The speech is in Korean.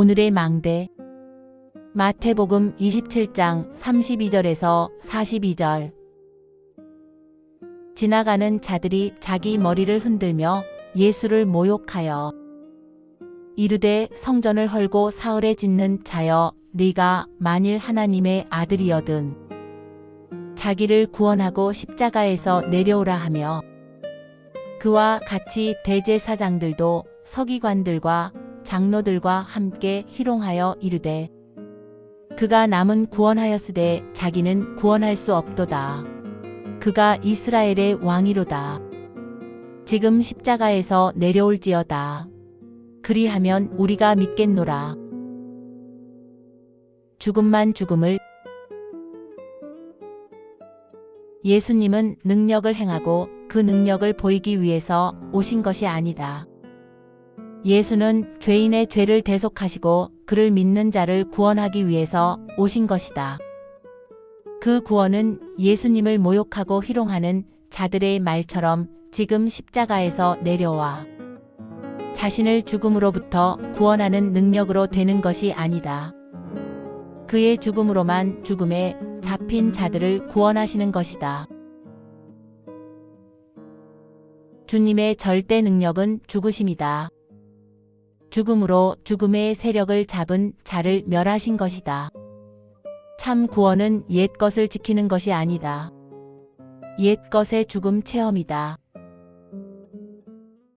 오늘의 망대. 마태복음 27장 32절에서 42절. 지나가는 자들이 자기 머리를 흔들며 예수를 모욕하여 이르되 성전을 헐고 사흘에 짓는 자여 네가 만일 하나님의 아들이여든 자기를 구원하고 십자가에서 내려오라 하며 그와 같이 대제사장들도 서기관들과 장로들과 함께 희롱하여 이르되 그가 남은 구원하였으되 자기는 구원할 수 없도다. 그가 이스라엘의 왕이로다. 지금 십자가에서 내려올지어다. 그리하면 우리가 믿겠노라. 죽음만 죽음을 예수님은 능력을 행하고 그 능력을 보이기 위해서 오신 것이 아니다. 예수는 죄인의 죄를 대속하시고 그를 믿는 자를 구원하기 위해서 오신 것이다. 그 구원은 예수님을 모욕하고 희롱하는 자들의 말처럼 지금 십자가에서 내려와 자신을 죽음으로부터 구원하는 능력으로 되는 것이 아니다. 그의 죽음으로만 죽음에 잡힌 자들을 구원하시는 것이다. 주님의 절대 능력은 죽으심이다. 죽음으로 죽음의 세력을 잡은 자를 멸하신 것이다. 참 구원은 옛 것을 지키는 것이 아니다. 옛 것의 죽음 체험이다.